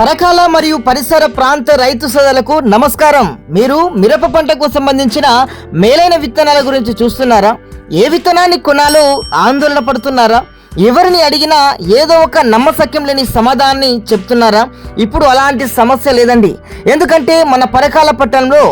పరకాల మరియు పరిసర ప్రాంత రైతు సోదరులకు నమస్కారం. మీరు మిరప పంటకు సంబంధించిన మేలైన విత్తనాల గురించి చూస్తున్నారా? ఏ విత్తనాన్ని కొనాలో ఆందోళన పడుతున్నారా? ఎవరిని అడిగినా ఏదో ఒక నమ్మసక్యం లేని సమాధానాన్ని చెప్తున్నారా? ఇప్పుడు అలాంటి సమస్య లేదండి. ఎందుకంటే మన పరకాల పట్టణంలో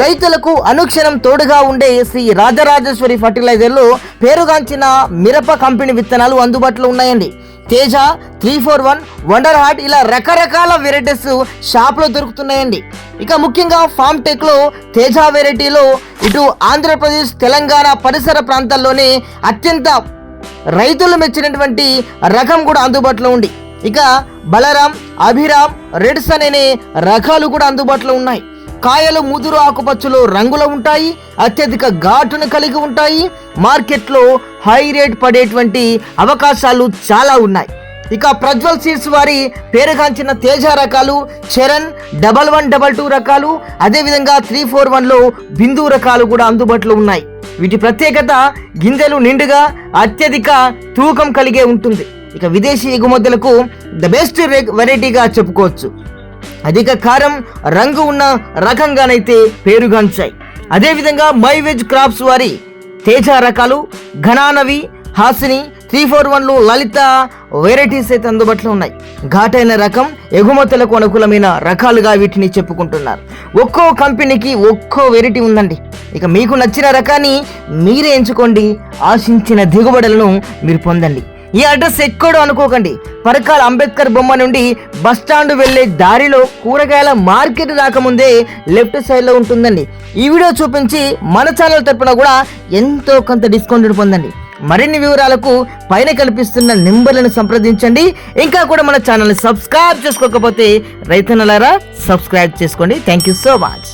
రైతులకు అనుక్షణం తోడుగా ఉండే శ్రీ రాజరాజేశ్వరి ఫర్టిలైజర్లు పేరుగాంచిన మిరప కంపెనీ విత్తనాలు అందుబాటులో ఉన్నాయండి. Teja three four one wonder heart ఇలా రకరకాల వెరైటీస్ షాప్లో దొరుకుతున్నాయండి. ఇక ముఖ్యంగా ఫామ్ టెక్లో తేజ వెరైటీలో ఇటు ఆంధ్రప్రదేశ్ తెలంగాణ పరిసర ప్రాంతాల్లోనే అత్యంత రైతులు మెచ్చినటువంటి రకం కూడా అందుబాటులో ఉంది. ఇక బలరాం అభిరామ్ రెడ్స్ అనే రకాలు కూడా అందుబాటులో ఉన్నాయి. కాయలు ముదురు ఆకుపచ్చలు రంగులో ఉంటాయి అత్యధిక ఘాటును కలిగి ఉంటాయి. మార్కెట్లో హై రేట్ పడేటువంటి అవకాశాలు చాలా ఉన్నాయి. ఇక ప్రజ్వల్ సీడ్స్ వారి పేరుగాంచిన తేజ రకాలు Charan double one double two రకాలు అదేవిధంగా త్రీ ఫోర్ వన్లో బిందు రకాలు కూడా అందుబాటులో ఉన్నాయి. వీటి ప్రత్యేకత గింజలు నిండుగా అత్యధిక తూకం కలిగే ఉంటుంది. ఇక విదేశీ ఎగుమతులకు ద బెస్ట్ వెరైటీగా చెప్పుకోవచ్చు. అధిక కారం రంగు ఉన్న రకంగానైతే పేరుగాంచాయి. అదేవిధంగా మై వెజ్ క్రాప్స్ వారి తేజ రకాలు ఘనానవి హాసిని త్రీ ఫోర్ వన్లు లలిత వెరైటీస్ అయితే అందుబాటులో ఉన్నాయి. ఘాటైన రకం ఎగుమతులకు అనుకూలమైన రకాలుగా వీటిని చెప్పుకుంటున్నారు. ఒక్కో కంపెనీకి ఒక్కో వెరైటీ ఉందండి. ఇక మీకు నచ్చిన రకాన్ని మీరే ఎంచుకోండి. ఆశించిన దిగుబడులను మీరు పొందండి. ఈ అడ్రస్ ఎక్కడో అనుకోకండి. పరకాల అంబేద్కర్ బొమ్మ నుండి బస్ స్టాండ్ వెళ్ళే దారిలో కూరగాయల మార్కెట్ రాకముందే లెఫ్ట్ సైడ్లో ఉంటుందండి. ఈ వీడియో చూపించి మన ఛానల్ తరపున కూడా ఎంతో కొంత డిస్కౌంట్ పొందండి. మరిన్ని వివరాలకు పైన కల్పిస్తున్న నెంబర్లను సంప్రదించండి. ఇంకా కూడా మన ఛానల్ని సబ్స్క్రైబ్ చేసుకోకపోతే రైతన్నలారా సబ్స్క్రైబ్ చేసుకోండి. Thank you so much.